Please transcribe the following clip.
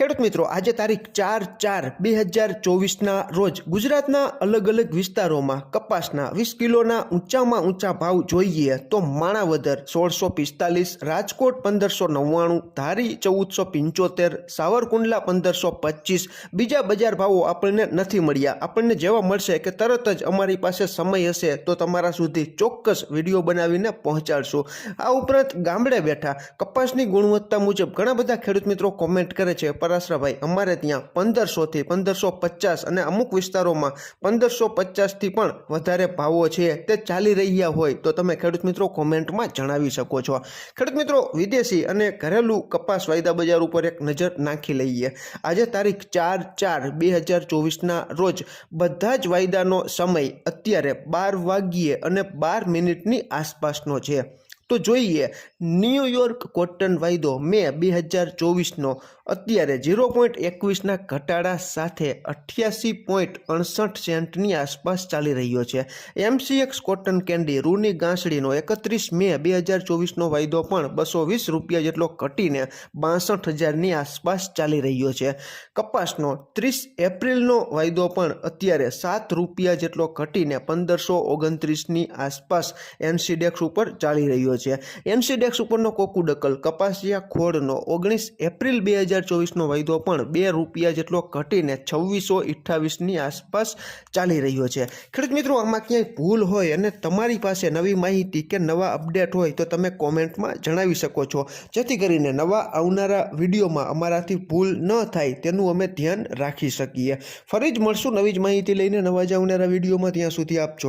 ખેડૂત મિત્રો, આજે તારીખ ચાર ચાર બે હજાર ચોવીસના રોજ ગુજરાતના અલગ અલગ વિસ્તારોમાં કપાસના વીસ કિલોના ઊંચામાં ઊંચા ભાવ જોઈએ તો માણાવદર સોળસો પિસ્તાલીસ, રાજકોટ પંદરસો નવ્વાણું, ધારી ચૌદસો પંચોતેર, સાવરકુંડલા પંદરસો પચીસ, બીજા બજાર ભાવો આપણને નથી મળ્યા. આપણને જેવા મળશે કે તરત જ અમારી પાસે સમય હશે તો તમારા સુધી ચોક્કસ વીડિયો બનાવીને પહોંચાડશું. આ ઉપરાંત ગામડે બેઠા કપાસની ગુણવત્તા મુજબ ઘણા બધા ખેડૂત મિત્રો કોમેન્ટ કરે છે પરાસરાભાઈ અમારે ત્યાં પંદરસોથી પંદરસો પચાસ અને અમુક વિસ્તારોમાં પંદરસો પચાસથી પણ વધારે ભાવો છે તે ચાલી રહ્યા હોય તો તમે ખેડૂત મિત્રો કોમેન્ટમાં જણાવી શકો છો. ખેડૂત મિત્રો, વિદેશી અને ઘરેલું કપાસ વાયદા બજાર ઉપર એક નજર નાખી લઈએ. આજે તારીખ ચાર ચાર બે હજાર ચોવીસના રોજ બધા જ વાયદાનો સમય અત્યારે બાર વાગ્યે અને બાર મિનિટની આસપાસનો છે. તો જોઈએ ન્યૂયોર્ક કોટન વાયદો મે બે હજાર ચોવીસનો અત્યારે ઝીરો પોઈન્ટ એકવીસના ઘટાડા સાથે અઠ્યાસી પોઈન્ટ અડસઠ સેન્ટની આસપાસ ચાલી રહ્યો છે. એમસીએક્સ કોટન કેન્ડી રૂની ગાંસડીનો એકત્રીસ મે બે હજાર ચોવીસનો વાયદો પણ બસો વીસ રૂપિયા જેટલો ઘટીને બાસઠ હજારની આસપાસ ચાલી રહ્યો છે. કપાસનો ત્રીસ એપ્રિલનો વાયદો પણ અત્યારે સાત રૂપિયા જેટલો ઘટીને પંદરસો ઓગણત્રીસની આસપાસ એનસીડેક્સ ઉપર ચાલી રહ્યો છે. એનસીડેક્સ ઉપરનો કોકુડકલ કપાસિયા ખોળનો ઓગણીસ એપ્રિલ બે હજાર ચોવીસનો વાયદો પણ બે રૂપિયા જેટલો ઘટીને છવ્વીસો અઠ્ઠાવીસની આસપાસ ચાલી રહ્યો છે. ખેડૂત મિત્રો, આમાં ક્યાંય ભૂલ હોય અને તમારી પાસે નવી માહિતી કે નવા અપડેટ હોય તો તમે કોમેન્ટમાં જણાવી શકો છો. જેથી કરીને નવા આવનારા વિડીયોમાં અમારાથી ભૂલ ન થાય તેનું અમે ધ્યાન રાખી શકીએ. ફરી જ મળશું નવી જ માહિતી લઈને નવા જ આવનારા વિડીયોમાં. ત્યાં સુધી આપ જો